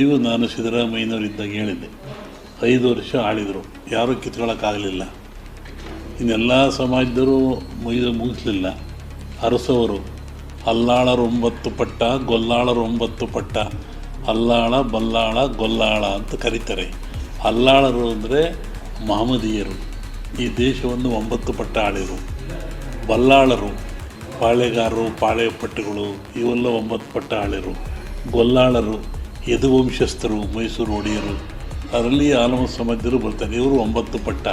ನೀವು ನಾನು ಸಿದ್ದರಾಮಯ್ಯನವರಿದ್ದಾಗ ಹೇಳಿದ್ದೆ. ಐದು ವರ್ಷ ಆಳಿದರು. ಯಾರೂ ಕಿತ್ಕೊಳ್ಳೋಕ್ಕಾಗಲಿಲ್ಲ ಇನ್ನೆಲ್ಲ ಸಮಾಜದವರು ಮುಗಿದ ಮುಗಿಸ್ಲಿಲ್ಲ. ಅರಸವರು, ಅಲ್ಲಾಳರು ಒಂಬತ್ತು ಪಟ್ಟ, ಗೊಲ್ಲಾಳರು ಒಂಬತ್ತು ಪಟ್ಟ, ಅಲ್ಲಾಳ, ಬಲ್ಲಾಳ, ಗೊಲ್ಲಾಳ ಅಂತ ಕರೀತಾರೆ. ಅಲ್ಲಾಳರು ಅಂದರೆ ಮಹಮದೀಯರು. ಈ ದೇಶವನ್ನು ಒಂಬತ್ತು ಪಟ್ಟ ಆಳಿದರು. ಬಲ್ಲಾಳರು, ಪಾಳೆಗಾರರು, ಪಾಳೆಪಟ್ಟುಗಳು, ಇವೆಲ್ಲ ಒಂಬತ್ತು ಪಟ್ಟ ಆಳಿರು ಗೊಲ್ಲಾಳರು ಯದುವಂಶಸ್ಥರು, ಮೈಸೂರು ಒಡೆಯರು ಅದರಲ್ಲಿ ಆಲಮ ಸಮಾಜರು ಬರ್ತಾರೆ. ಇವರು ಒಂಬತ್ತು ಪಟ್ಟ.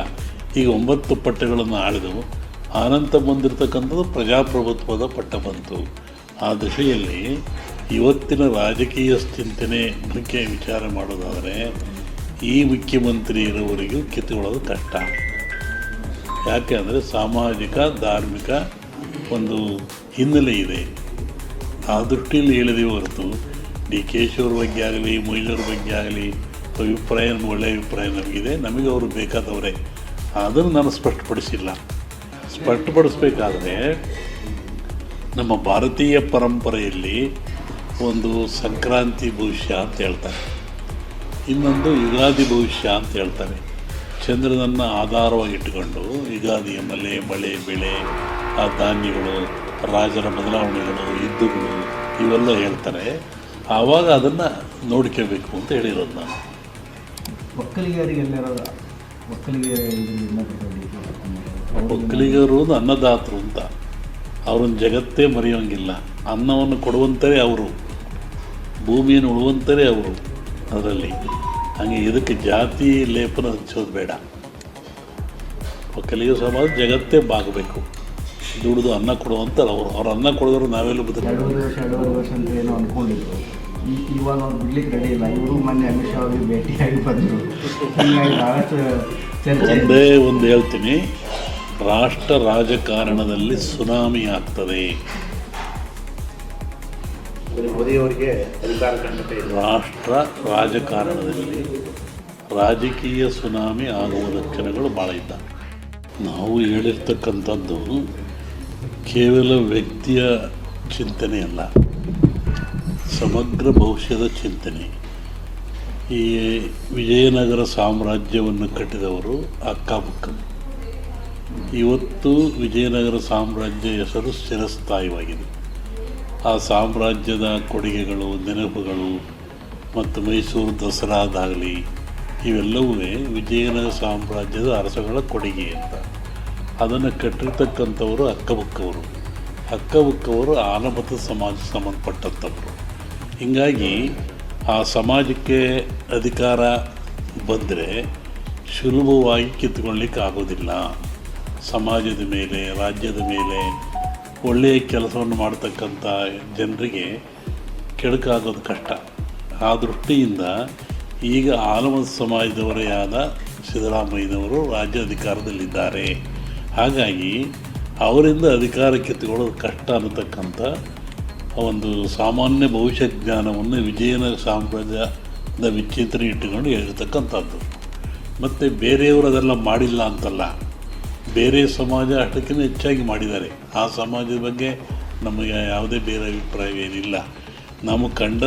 ಈಗ ಒಂಬತ್ತು ಪಟ್ಟಗಳನ್ನು ಆಳಿದವು. ಆನಂತ ಬಂದಿರತಕ್ಕಂಥದ್ದು ಪ್ರಜಾಪ್ರಭುತ್ವದ ಪಟ್ಟ ಬಂತು. ಆ ದಿಶೆಯಲ್ಲಿ ಇವತ್ತಿನ ರಾಜಕೀಯ ಚಿಂತನೆ ಬಗ್ಗೆ ವಿಚಾರ ಮಾಡೋದಾದರೆ, ಈ ಮುಖ್ಯಮಂತ್ರಿ ಇರೋವರೆಗೂ ಕಿತ್ತುಕೊಳ್ಳೋದು ಕಷ್ಟ. ಯಾಕೆ ಅಂದರೆ ಸಾಮಾಜಿಕ, ಧಾರ್ಮಿಕ ಒಂದು ಹಿನ್ನೆಲೆ ಇದೆ. ಆ ದೃಷ್ಟಿಯಲ್ಲಿ ಹೇಳಿದೆ ಹೊರತು ಡಿ ಕೆ ಶಿಯವ್ರ ಬಗ್ಗೆ ಆಗಲಿ ಮೊಯ್ಲೂರ ಬಗ್ಗೆ ಆಗಲಿ ಅಭಿಪ್ರಾಯ ಒಳ್ಳೆಯ ಅಭಿಪ್ರಾಯ ನಮಗಿದೆ. ನಮಗೆ ಅವರು ಬೇಕಾದವರೇ. ಅದನ್ನು ನಾನು ಸ್ಪಷ್ಟಪಡಿಸಿಲ್ಲ. ಸ್ಪಷ್ಟಪಡಿಸ್ಬೇಕಾದ್ರೆ, ನಮ್ಮ ಭಾರತೀಯ ಪರಂಪರೆಯಲ್ಲಿ ಒಂದು ಸಂಕ್ರಾಂತಿ ಭವಿಷ್ಯ ಅಂತ ಹೇಳ್ತಾರೆ. ಇನ್ನೊಂದು ಯುಗಾದಿ ಭವಿಷ್ಯ ಅಂತ ಹೇಳ್ತಾರೆ. ಚಂದ್ರನನ್ನು ಆಧಾರವಾಗಿಟ್ಟುಕೊಂಡು ಯುಗಾದಿಯ ಮಲೆ, ಮಳೆ, ಬೆಳೆ, ಆ ಧಾನ್ಯಗಳು, ರಾಜರ ಬದಲಾವಣೆಗಳು, ಯುದ್ಧಗಳು, ಇವೆಲ್ಲ ಹೇಳ್ತಾರೆ. ಆವಾಗ ಅದನ್ನು ನೋಡ್ಕೋಬೇಕು ಅಂತ ಹೇಳಿರೋದು ನಾನು. ಒಕ್ಕಲಿಗರಿಗೆಲ್ಲರ ಒಕ್ಕಲಿಗರ ಅನ್ನದಾತರು ಅಂತ. ಅವ್ರನ್ನ ಜಗತ್ತೇ ಮರೆಯೋಂಗಿಲ್ಲ. ಅನ್ನವನ್ನು ಕೊಡುವಂಥರೇ ಅವರು. ಭೂಮಿಯನ್ನು ಉಳುವಂತರೇ ಅವರು ಅದರಲ್ಲಿ. ಹಾಗೆ ಇದಕ್ಕೆ ಜಾತಿ ಲೇಪನ ಹಚ್ಚೋದು ಬೇಡ. ಒಕ್ಕಲಿಗ ಸಮಾಜ ಜಗತ್ತೇ ಬಾಗಬೇಕು. ದುಡಿದು ಅನ್ನ ಕೊಡುವಂಥ ಅವರು. ಅವ್ರು ಅನ್ನ ಕೊಡಿದ್ರು ನಾವೆಲ್ಲ ಬದುಕು ಎರಡೂವರೆ ವರ್ಷ ಎರಡೂವರೆ ವರ್ಷ ಅಂತ ಏನೋ ಅಂದ್ಕೊಂಡಿದ್ರು ಈ- ಇವಾಗ ಅವ್ರು ಬಿಡ್ಲಿಕ್ಕೆ ರೆಡಿ ಇಲ್ಲ. ಇವರು ಮೊನ್ನೆ ಅಮಿತ್ ಶಾ ಅವ್ರಿಗೆ ಭೇಟಿಯಾಗಿ ಬಂದರು. ಹೀಗಾಗಿ ಭಾಳಷ್ಟು ಚರ್ಚೆ ಒಂದೇ ಒಂದು ಹೇಳ್ತೀನಿ. ರಾಷ್ಟ್ರ ರಾಜಕಾರಣದಲ್ಲಿ ಸುನಾಮಿ ಆಗ್ತದೆ. ಮೋದಿಯವರಿಗೆ ಅಧಿಕಾರ ಖಂಡಿತ ಇಲ್ಲ ರಾಷ್ಟ್ರ ರಾಜಕಾರಣದಲ್ಲಿ ರಾಜಕೀಯ ಸುನಾಮಿ ಆಗುವ ಲಕ್ಷಣಗಳು ಭಾಳ ಇದ್ದಾವೆ. ನಾವು ಹೇಳಿರ್ತಕ್ಕಂಥದ್ದು ಕೇವಲ ವ್ಯಕ್ತಿಯ ಚಿಂತನೆ ಅಲ್ಲ, ಸಮಗ್ರ ಭವಿಷ್ಯದ ಚಿಂತನೆ. ಈ ವಿಜಯನಗರ ಸಾಮ್ರಾಜ್ಯವನ್ನು ಕಟ್ಟಿದವರು ಅಕ್ಕಪಕ್ಕ. ಇವತ್ತು ವಿಜಯನಗರ ಸಾಮ್ರಾಜ್ಯ ಹೆಸರು ಚಿರಸ್ಥಾಯಿವಾಗಿದೆ ಆ ಸಾಮ್ರಾಜ್ಯದ ಕೊಡುಗೆಗಳು, ನೆನಪುಗಳು ಮತ್ತು ಮೈಸೂರು ದಸರಾದಾಗಲಿ ಇವೆಲ್ಲವೂ ವಿಜಯನಗರ ಸಾಮ್ರಾಜ್ಯದ ಅರಸಗಳ ಕೊಡುಗೆ ಅಂತ ಅದನ್ನು ಕಟ್ಟಿರ್ತಕ್ಕಂಥವರು ಅಕ್ಕಬುಕ್ಕವರು ಅಕ್ಕಬುಕ್ಕವರು ಆಲಮತ ಸಮಾಜ ಸಂಬಂಧಪಟ್ಟಂಥವರು. ಹೀಗಾಗಿ ಆ ಸಮಾಜಕ್ಕೆ ಅಧಿಕಾರ ಬಂದರೆ ಸುಲಭವಾಗಿ ಕಿತ್ಕೊಳ್ಳಿಕ್ಕೆ ಆಗೋದಿಲ್ಲ. ಸಮಾಜದ ಮೇಲೆ, ರಾಜ್ಯದ ಮೇಲೆ ಒಳ್ಳೆಯ ಕೆಲಸವನ್ನು ಮಾಡ್ತಕ್ಕಂಥ ಜನರಿಗೆ ಕೆಡುಕಾಗೋದು ಕಷ್ಟ. ಆ ದೃಷ್ಟಿಯಿಂದ ಈಗ ಆಲಮದ ಸಮಾಜದವರೇ ಆದ ಸಿದ್ದರಾಮಯ್ಯನವರು ರಾಜ್ಯ ಅಧಿಕಾರದಲ್ಲಿದ್ದಾರೆ ಹಾಗಾಗಿ ಅವರಿಂದ ಅಧಿಕಾರ ತಗೊಳ್ಳೋ ಕಷ್ಟ ಅನ್ನತಕ್ಕಂಥ ಒಂದು ಸಾಮಾನ್ಯ ಭವಿಷ್ಯ ಜ್ಞಾನವನ್ನು ವಿಜಯನಗರ ಸಾಮ್ರಾಜ್ಯದ ವಿಚಿಂತನೆ ಇಟ್ಟುಕೊಂಡು ಹೇಳಿರ್ತಕ್ಕಂಥದ್ದು. ಮತ್ತು ಬೇರೆಯವರು ಅದೆಲ್ಲ ಮಾಡಿಲ್ಲ ಅಂತಲ್ಲ, ಬೇರೆ ಸಮಾಜ ಅಷ್ಟಕ್ಕಿಂತ ಹೆಚ್ಚಾಗಿ ಮಾಡಿದ್ದಾರೆ. ಆ ಸಮಾಜದ ಬಗ್ಗೆ ನಮಗೆ ಯಾವುದೇ ಬೇರೆ ಅಭಿಪ್ರಾಯವೇನಿಲ್ಲ. ನಾವು ಕಂಡ